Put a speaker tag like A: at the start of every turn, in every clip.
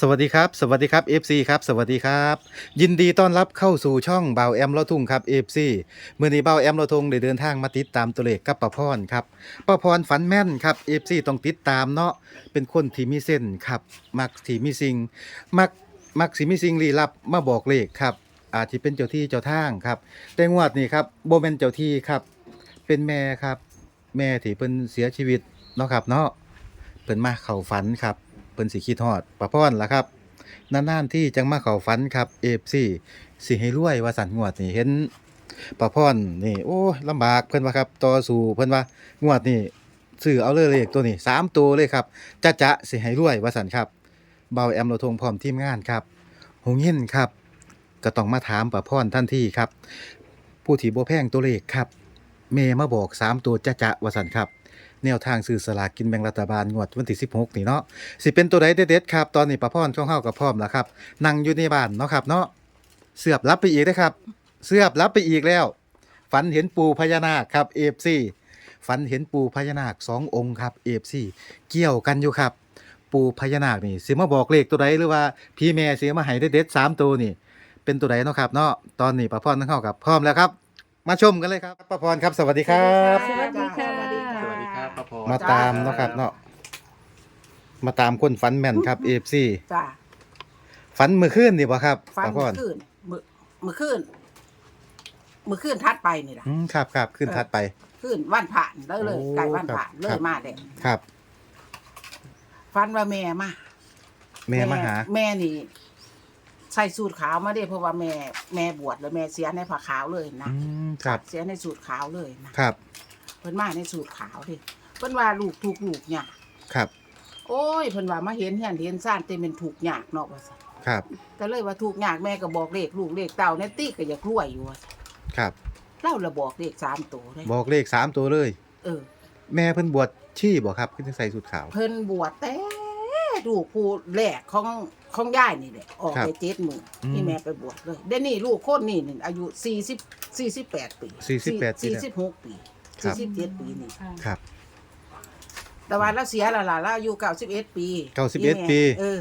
A: สวัสดีครับสวัสดีครับ FC ครับสวัสดีครับ ยินดีต้อนรับเข้าสู่ช่องเบาแอมละทุ่งครับ FC เมื่อนี้เบาแอมละทุ่งได้เดินทางมาติดตามตัวเลขกับป้าพรครับป้าพรฝันแม่นครับ FC ต้องติดตามเนาะเป็นคนที่มีเส้นครับ มักที่มีสิ่งมักมักสิมีสิ่งลี้ลับมาบอกเลขครับ อาจจะเป็นเจ้าที่เจ้าทางครับ แต่งวดนี้ครับโบเป็นเจ้าที่ครับ เป็นแม่ครับ แม่ที่เพิ่นเสียชีวิตเนาะครับเนาะเพิ่นมาเข้าฝันครับ เพิ่นสิคิดฮอดป้าพรล่ะครับนานๆที่จังมาเข้าฝันครับเอฟซีสิให้รวยว่าสันงวดนี่เห็นป้าพรนี่โอ้ลำบากเพิ่นว่าครับต่อสู้เพิ่นว่างวดนี่ซื้อเอาเลยเลขตัวนี้สามตัวเลยครับจะจะสิให้รวยว่าสันครับเบาแอมเราทงพร้อมทีมงานครับหงเห็นครับ ก็ต้องมาถามป้าพรทันที่ครับ ผู้ที่บ่แพงตัวเลขครับเมย์มาบอกสามตัวจะจะว่าสันครับ แนวทางซื้อสลากกินแบ่งรัฐบาลงวดวันที่16 นี่เนาะสิเป็นตัวใดเด็ดๆครับ ตอนนี้ป้าพรช่องเฮากับพร้อมแล้วครับนั่งอยู่ในบ้านเนาะครับเนาะเสือบรับไปอีกนะครับ เสือบรับไปอีกแล้ว ฝันเห็นปูพญานาคครับเอฟซีฝันเห็นปูพญานาคสององค์ครับเอฟซีเกี่ยวกันอยู่ครับ ปูพญานาคนี่สิมาบอกเลขตัวใดหรือว่าพี่แม่สิมาให้เด็ดๆสามตัวนี่ เป็นตัวใดเนาะครับเนาะตอนนี้ป้าพรทั้งเฮากับพร้อมแล้วครับ มาชมกันเลยครับป้าพรครับ สวัสดีครับ
B: สวัสดีค่ะ
C: ค่ะ
B: สวัสดีครับป้าพร
A: มาตามเนาะครับเนาะมาตามคนฝันแม่นครับเอฟซี
C: จ้า
A: ฝันเมื่อคืนนี่บ่ครับ
C: ฟัน
A: ป้าพ
C: เมื่
A: ร
C: อคืนมือมือคืนมือคืนทัดไปนี่ล่ะ
A: อืมครับครับขึ้นทัดไป
C: คืนวันผ่านแล้วเลย
A: โอ้
C: ไก่วันผ่าน
A: ครับ
C: เล
A: ครั
C: ย
A: บ
C: มาเด็
A: ครับ
C: ฟันว่าแม่มา
A: แม่มาหา
C: แม่นี่ ใส่สูตรขาวมาเด้เพราะว่าแม่แม่บวชแล้วแม่เสียในผ้าขาวเลยนะ
A: อืมครับ
C: เสียในสูตรขาวเลยนะครับ เพิ่นมาในสูตรขาวดิ เพิ่นว่าลูกถูกลูกเนี่ยาก
A: ครับ
C: โอ้ยเพิ่นว่ามาเห็นเห็นเห็นซ่านเต็มเป็นถูกยากเนาะว่าซั่น
A: ครับ
C: ก็เลยว่าถูกยากแม่ก็บอกเลขลูกเลขเต่าเนี่ยตี้ก็อยากรวยอยู่ว่าซั่น
A: ครับ
C: เล่าระบอกเลขสามตัวเลย
A: บอกเลขสามตัวเลย
C: เออ
A: แม่เพิ่นบวชชีบ่ครับขึ้นใส่สุดขาว
C: เพิ่นบวชแต่ลูกผู้แรกของของย่ายนี่แหละออก
A: ครับ
C: ไปเจ็ดหมื่น
A: อืม
C: ที่แม่ไปบวชเลยเดี๋ยวนี้ลูกคนนี่นี่อายุสี่สิบสี่สิบแปดปี
A: 48ปี
C: สี่
A: แล้ว
C: สิบหกปี
A: ครั
C: สี่
A: บ
C: สิบเจ็ดปีนี่
A: ครับ
C: แต่ว่าเราเสียและล่ะเราอายุเก้าสิบเอ็ดปี
A: 91ปี
C: เออ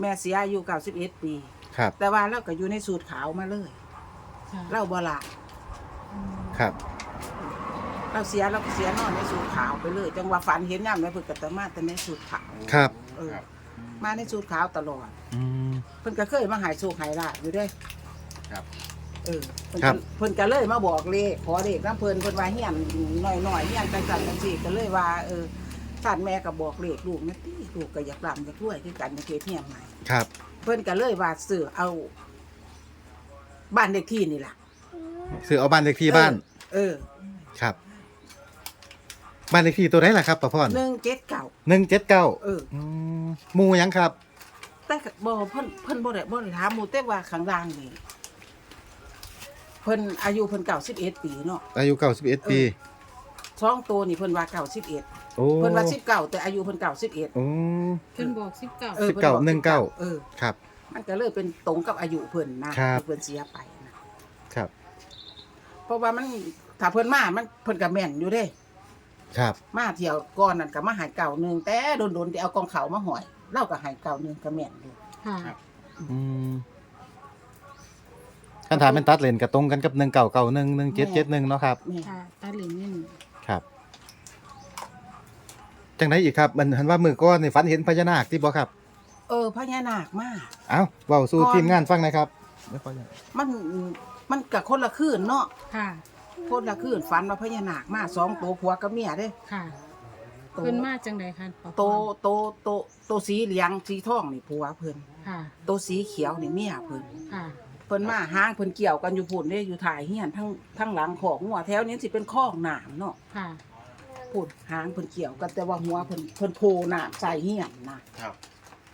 C: แม่เสียอายุเก้าสิบเอ็ดปี
A: ครับ
C: แต่ว่าเราก็อยู่ในสูตรขาวมาเลย เราบ่ละ
A: ครับ
C: เราเสียเราก็เสียนอนในสูตรขาวไปเลย จังว่าฝันเห็นย่ำในเพิ่นก็แต่มาแต่ในสูตรขาว
A: ครับ
C: เออมาในสูตรขาวตลอด
A: อืม
C: เพิ่นก็เคยมาหายโชคหายลาบอยู่เด้
B: ครับ
C: เออเพิ่น
A: ครั
C: ก็
A: บ
C: เพิ่นก็เลยมาบอกเลขขอเลขน้ำเพิ่นเพิ่นว่าเฮียนหน่อยๆเฮียนจังซั่นจังซี่ก็เลยว่าเออ ท่านแม่ก็บอกเลขลูกนะติลูกก็อยากร่ำอยากรวยคือกันในเขตเฮียนใหม่
A: ครับ
C: เพิ่นก็เลยว่าซื้อเอาบ้านเลขที่นี่ล่ะ
A: ซื้อเอาบ้านเลขที่บ้าน
C: เออ
A: ครับ บ้านเลขที่ตัวไหนล่ะครับป้าพร
C: หนึ่งเจ็ดเก่า
A: หนึ่งเจ็ดเก้า
C: เออ
A: หมู่หยังครับ
C: แต่ก็บ่เพิ่นเพิ่นบ่ได้บ่ได้ถามหมู่แต่ว่าข้างล่างนี่เพิ่นอายุเพิ่น91ปีเนาะ
A: อายุเก้าสิบเอ็ดปี
C: ท้องโตนี่เพิ่นว่า91
A: โอ้
C: เพิ่นว่า19แต่อายุเพิ่น91
A: โอ้
D: เพิ่นบอกสิบเก้า
C: ออ
A: สิบเก้า
C: พิ่
A: หนึ่งเก้า
C: เออ
A: ครับ
C: มันก็เลยเป็นตรงกับอายุเพิ่นนะครับ ที่เพิ่นเสียไปนะครับ เพราะว่ามันถ้าเพิ่นมามันเพิ่นก็แม่นอยู่เด้
A: ครับ
C: มาเที่ยวก่อนนั่นก็มาหายเก่าหนึงแต่โดนๆที่เอากองเขามาหอยเล่าก็หายเก่าหนึงก็แม่นอยู่
D: ค่ะ
A: อืมคันถามเป็นตัดเลนกับตรงกันกับหนึ่งเก่าเก่าหนึ่งหนึ่งเจ็ดเจ็ดหนึ่งเนาะครับ
C: แม่
D: ค่ะตาเหลินนี่หนึ่ง
A: ครับ จังไหนอีกครับมันหันว่ามือก้อนนี่ฝันเห็นพญานาคที่บ่ครับ
C: เออพญานาคมา
A: เอ้าเว้าสู่
C: ก่อน
A: ทีมงานฟังหนะครับไม่ค่อยอยาก
C: มันมันก็คนละคืนเนาะ
D: ค่ะ
C: คนละคืนฝันว่าพญานาคมาสองตัวผัวกับเมียเด้
D: ค่ะ
C: โต
D: เพิ่นมาจังใดคะปอพร
C: โตโตโตโตสีเหลืองสีทองนี่ผัวเพิ่น
D: ค่ะ
C: โตสีเขียวนี่เมียเพิ่น
D: ค่ะ
C: เพิ่นมาห้างเพิ่นเกี่ยวกันอยู่พุ่นเด้อยู่ถ่ายเฮียนทั้งทั้งหลังของหัวแถวนี้สิเป็นคลองน้ำเนาะ
D: ค่ะ
C: พุ่นห้างเพิ่นเกี่ยวกันแต่ว่าหัวเพิ่นเพิ่นโผล่น้ำใส่เฮียนนะครับ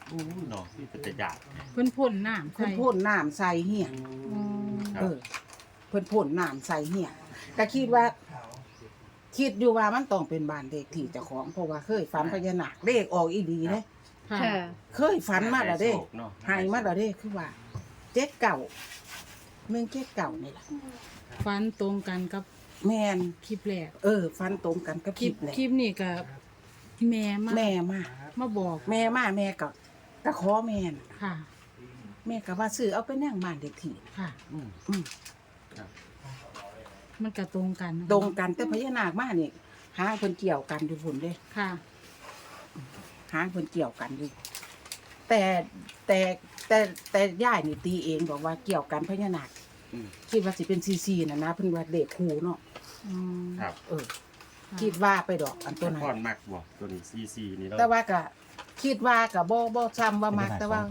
B: โอ้เนาะที่เป็นตะยาก
D: เพิ่นพ่นน้ำ
C: เพิ่
D: ใส่
C: นพ่นน้ำใส่เฮียน
D: อืม
B: ครับ
C: เออเพิ่นพ่นน้ำใส่เฮียนก็คิดว่า คิดอยู่ว่ามันต้องเป็นบ้านเด็กที่เจ้าของเพราะว่าเคยฝันพญานาคเลขออกอีดีเด้
D: ค่ะ
C: เคยฝันมาแล้วเด้
B: โศกเนาะ
C: หายมาแล้วเด้คือว่าเจ็ดเก่าเมืองเจ็ดเก่านี่ล่ะ
D: ฟันตรงกันกับ
C: แมน
D: คลิปแรก
C: เออ ฟันตรงกันกับ
D: ค
C: ค
D: ลิ
C: ลิ
D: ป
C: ปเลย
D: คลิปนี่กับแม่มา
C: แม่มา
D: มาบอก
C: แม่มาแม่ก็ก็ขอแม่น
D: ค่ะ
C: แม่ก็ว่าซื้อเอาไปนั่งบ้านเด็กที่
D: ค่ะ
B: อืม
C: อืม
D: มันก็ตรงกันนะคะ
C: ตรงกันแต่พญานาคมานี่หางเพิ่นเกี่ยวกันอยู่พุ่นเด้
D: ค่ะ
C: หางเพิ่นเกี่ยวกันอยู่แต่แต่แต่แต่ย่ายนี่ตีเองบอกว่าเกี่ยวกันพญานาค
B: อืม
C: คิดว่าสิเป็นซีซีน่ะนะเพิ่นว่าเด็กคูเนาะ
D: อืม
B: ครับ
C: เออ
D: ค่ะ
C: คิดว่าไปดอกอันตัว
B: ป
C: นั้
B: ระพร
C: น
B: มักบ่ตัวนี้ซีซีนี่เรา
C: แต่ว่าก็คิดว่าก็บ่บ่ซ้ำว่ามักแต่ว่า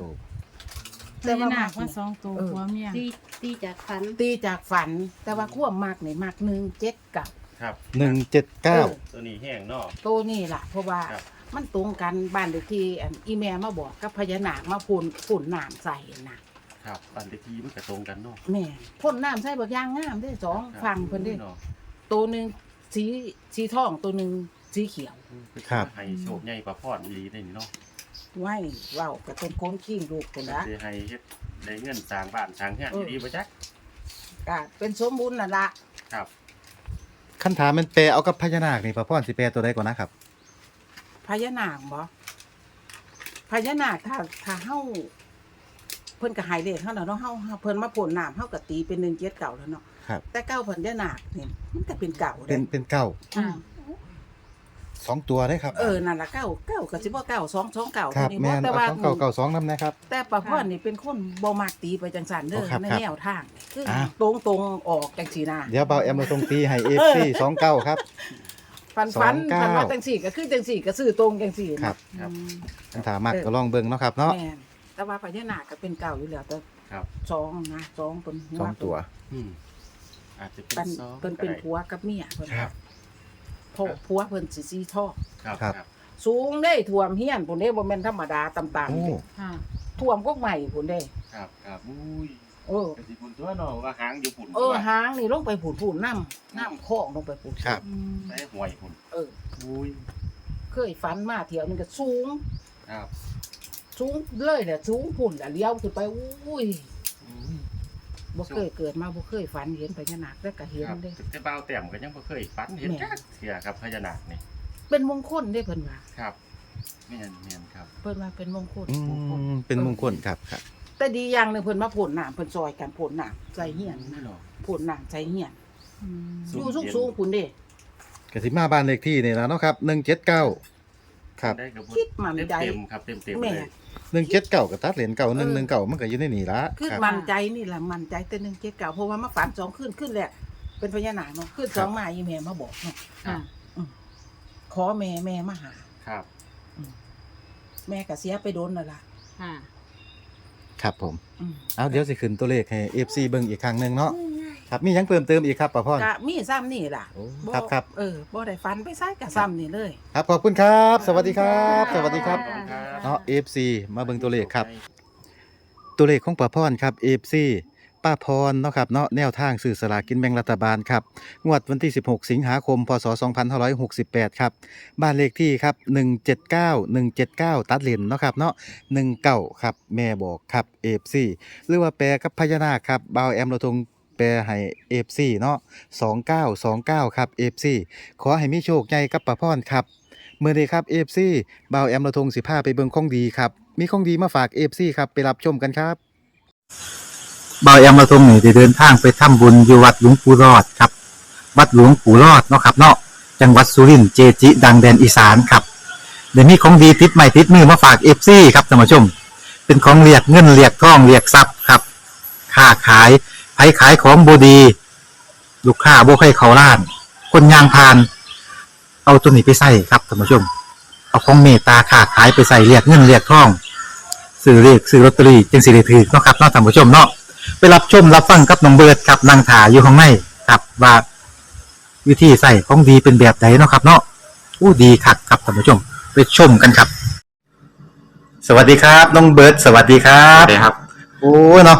D: พ
C: แต่
D: ญา
C: ว่า
D: นา
C: มั
D: ค
C: ก
D: ว่าสองตัว
C: เออ
D: ผัวเมีย
E: ตีตีจากฝัน
C: ตีจากฝัน แต่ว่าความมักนี่มักหนึ่งเจ็ดกับ
B: ครับ
A: หนึ่งเจ็ดเก้า
B: ตัวนี้แห้งเนาะ
C: ตัวนี่ล่ะ เพราะว่า
B: ครับ
C: มันตรงกันบ้านเลขที่อันอีแม่มาบอกกับพญานาคมาพ่นพ่นน้ำใส่น่ะ
B: ครับปันเลขที่มันก็ตรงกันเนาะ
C: แม่พ่นน้ำใส่บักอย่างงามได้สอง
B: ครับ
C: ฟังเพิ่นได้
B: เนาะ
C: ตัวหนึ่งสีสีทองตัวหนึ่งสีเขียว
A: ครับ
B: ให้โชคใหญ่ประพรอีหลีได้นี่เนาะ
C: ไว้เว้ากับต้นโค้งขิงลูกคนละ
B: สิให้เฮ็ดได้เงินสร้างบ้านสร้างเฮือน
C: เออ
B: ดีบ่จัก
C: ก็เป็นสมบูรณ์น่ะละ
B: ครับ
A: คันถามมันแปลเอากับพญานาคนี่พระพรสิแปลตัวใดก่อนนะครับ
C: พญานาคบ่พญานาคถ้าถ้าเฮา เพิ่นก็หายเด็กเฮาแล้วเนาะเฮาเฮาเพิ่นมาพ่นน้ำเฮาก็ตีเป็นหนึ่งเจ็ดเก่าแล้วเนาะ
A: ครับ
C: แต่เก้าพญานาคนี่มันก็เป็นเก่า
A: เป็
C: เด้
A: นเป็นเก้า
C: อืม
A: สองตัวได้ครับ
C: เออนั่นล่ะเก้าเก้าก็สิบ่เก้าสองสองเก้า
A: ครับ
C: เท่านี้
A: แม่
C: บ่
A: น
C: แต่
A: เอา
C: ว่า
A: สองเก้าเก้าสองน้ำนะครับ
C: แต่ป้าพ่อนี่เป็นคนบ่มักตีไปจังซั่นเด้อ
A: โอ้ครับ
C: ใน
A: ครับ
C: แนวทางคืออาตรงตรงๆออกจังซี่นะ
A: เดี๋ยวเบาแอมมาตรงตีให้เอฟซีสองเก้าครับ
C: ฟันฟัน
A: สองเก้า
C: ฟันว่าจังซี่ก็คือจังซี่ก็ซื้อตรงจังซี่
A: ครับ
B: ครับ
D: อืม
A: คันถามมักก็ลองเบิ่งเนาะครับเนาะ
C: แม่น แต่ว่าพญานาคก็เป็นเก่าอยู่แล้วแต่
B: ครับ
C: สองนะสองเพิ่น
A: สองตัว
B: อืมอาจจะเป็
C: เพิ่
B: น
C: น
B: ซอง
C: เพิ่นเป็นผัวกับเมียเพิ่น
A: ครับ
C: พ่อผัวเพิ่นสิสีทอง
B: ครับ
A: ครับ
B: ครับ
C: สูงเด้ท่วมเฮียนพุ่นเด้บ่แม่นธรรมดาต่ำ
A: โอ้
C: ๆ
D: ค่ะ
C: ท่วมกกใหม่พุ่นเด้
B: ครับครับอุ้ย
C: เออ
B: ก็สิปุ่นตัวเนาะว่าหางอยู่ปุ่น
C: เออ
B: ว่า
C: หางนี่ลงไปผุนผุนน้ำน้ำคลองลงไปผุน
A: ครับ
D: อืม
B: ได้หวยปุ่น
C: เออ
B: อุ้ย
C: เคยฝันมาเที่ยวนึงก็สูง
B: ครับ
C: สูงเลยแหละสูงผุนอะเลี้ยวขึ้นไปอุ้ย
B: อุ้ย
C: บ่เคยเกิดมาบ่เคยฝันเห็นพญานาคแล้วก็เห็น
B: ครับ
C: เด้
B: แต่บ่าวแต้มก็ยังบ่เคยฝันเห็น
C: แม่
B: จักเทื่อครับพญานาคนี่
C: เป็นมงคลเด้เพิ่นว่า
B: ครับแม่นแม่นครับ
C: เพิ่นว่าเป็นมงคล
A: อืมเป็นมงคลครับครับ
C: แต่ดีอย่างหนึงเพิ่นมาพ่นน้ำเพิ่นซอยกันพ่นน้ำใส่เฮียน
B: นี่
C: นะ
B: เนาะ
C: พ่นน้ำใส่เฮียน
D: อืม
B: สู
C: องยู่สูงๆพุ่นเด้
A: กสิมาบ้านเลขที่นี่แล้วเนาะครับหนึ่งเจ็ดเก้าครับ
B: ได้กับ
C: คิดมันใจ
B: เต็มๆครับเต็มๆ
C: แม่
B: เลย
A: หนึ่งเจ็ดเก้ากับตัดเหรียญเก่าหนึ่งหนึ่งเก่ามันก็อยู่ในนี่ละ
C: คือ
A: ครับ
C: มันใจนี่แหละมันใจแต่หนึงเจ็ดเก่าเพราะว่ามาฝันสองคืนขึ้นแรกเป็นพญานาคเนาะขึ้นสองมาอีแม่มาบอกเนาะ
D: ค่ะ
C: ขอแม่แม่มาหา
B: ครับ
C: แม่ก็เสียไปโดนนั่นล่ะ
D: ค่ะ
A: ครับผม
C: อืม
A: เอาเดี๋ยวสิขึ้นตัวเลขให้เอฟซีเบิ่งอีกครั้งหนึ่งเนาะ ครับมีหยังเพิ่มเติมอีกครับป้าพร
C: ก็มีซ้ำนี่ล่ะ
A: โอ้ครับครับ
C: เออบ่ได้ฟันไปใส่กับซ้ำนี่เลย
A: ครับขอบคุณครับ สวัสดีครับ สวัสดีครับ
B: ขอบคุณครับ
A: เนาะเอฟซีมาเบิ่งตัวเลขครับ ตัวเลขของป้าพรครับ FC ป้าพรเนาะครับเนาะแนวทางสื่อสลากกินแบ่งรัฐบาลครับงวดวันที่ 16 สิงหาคม พศ 2568 ครับ บ้านเลขที่ครับ 179 179 ตัดเลนเนาะครับเนาะ19 ครับ แม่บอกครับ FC หรือว่าแปลกับพญานาคครับบ่าวแอมเราทง แปลให้ FC เนาะ2929 ครับ FC ขอให้มีโชคใหญ่กับป้าพรครับเมื่อนี้ครับ FC บ่าวแอมราทงสิพาไปเบิ่งของดีครับ มีของดีมาฝาก FC ครับ ไปรับชมกันครับบ่าวแอมราทงนี่ได้เดินทางไปทำบุญอยู่วัดหลวงปู่รอดครับ วัดหลวงปู่รอดเนาะครับเนาะจังหวัดสุรินทร์เจจิดังแดนอีสานครับเดี๋ยวนี้ของดีติดใหม่ติดมือมาฝาก FC ครับท่านผู้ชม เป็นของเรียกเงินเรียกทองเรียกทรัพย์ครับ ค้าขาย ผขายของบดี ลูกค้าบ่ให้เขาล้าน คนยางพาน เอาตัวนี้ไปใส่ครับท่านผู้ชม เอาของเมตตาค้าขายไปใส่เรียกเงินเรียกทองซื้อเรียกซื้อลอตเตอรี่จึงสิได้ถือเนาะครับเนาะท่านผู้ชมเนาะไปรับชมรับฟังกับน้องเบิร์ดครับนางถาอยู่ข้างในครับว่าวิธีใส่ของดีเป็นแบบไหนเนาะครับ เนาะอู้ดีคักครับท่านผู้ชม ไปชมกันครับ สวัสดีครับน้องเบิร์ดสวัสดีครั
F: ครับบครับ
A: โอ้เนาะ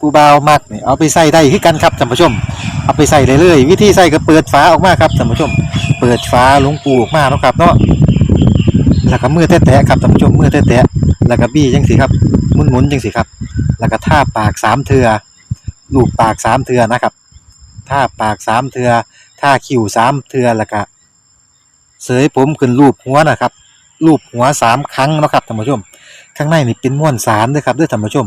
A: ผู้บ่ามักเนี่ยเอาไปใส่ได้คือกันครับท่านผู้ชม เอาไปใส่เลยเลยวิธีใส่ก็เปิดฝาออกมาครับท่านผู้ชม เปิดฝาหลวงปูออกมาเนาะครับเนาะแล้วก็มือแตะๆครับท่านผู้ชมมือแตะๆแล้วก็บี้จังสิครับหมุนๆจังสิครับ แล้วก็ท่าปากสามเทือลูบปากสามเทือนะครับท่าปากสามเทือท่าคิ้วสามเทือแล้วก็เสยผมขึ้นรูปหัวนะครับรูปหัวสามครั้งนะครับท่านผู้ชม ข้างในนี่เป็นม้วนสารด้วยครับด้วยท่านผู้ชม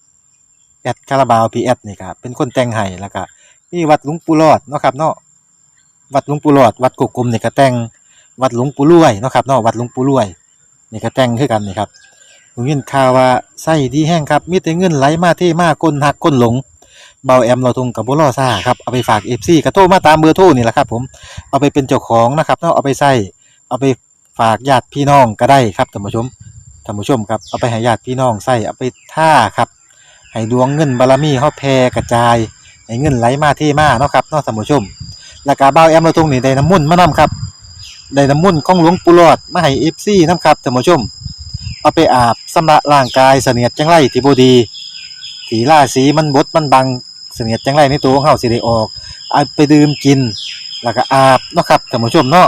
A: แอดคาราบาวพีแอดนี่ครับเป็นคนแต่งให้แล้วก็มีวัดหลวงปู่รอดเนาะครับเนาะวัดหลวงปู่รอด วัดกกกลมนี่ก็แต่งวัดหลวงปู่รวยเนาะครับเนาะวัดหลวงปู่รวยนี่ก็แต่งคือกันนี่ครับผมยินข่าวว่าไส้ดีแห้งครับมีแต่เงินไหลมาเทมาคนหักคนหลงเบาแอมเราทงกับบุรอซ่าครับเอาไปฝากเอฟซีกระโทรมาตามเบอร์โทรนี่แหละครับ ผมเอาไปเป็นเจ้าของนะครับเนาะเอาไปใส่เอาไปฝากญาติพี่น้องก็ได้ครับท่านผู้ชมท่านผู้ชมครับเอาไปให้ญาติพี่น้องใส่เอาไปท่าครับ ให้ดวงเงินบารมีเฮาแผ่กระจายให้เงินไหลมาเทมาเนาะครับเนาะท่านผู้ชมแล้วก็เบาแอมเราทงนี่ได้น้ำมุ่นมานํครับได้น้ำมุ่นของหลวงปู่หลอดมาให้เอฟซีนํครับท่านผู้ชม เอาไปอาบสำระร่างกายเสนียดจังไรที่บดีถีล่าสีมันบดมันบังเสนียดจังไรในตัวของเฮาสิได้ออกเอาไปดื่มกิน แล้วก็อาบเนาะครับท่านผู้ชมเนาะ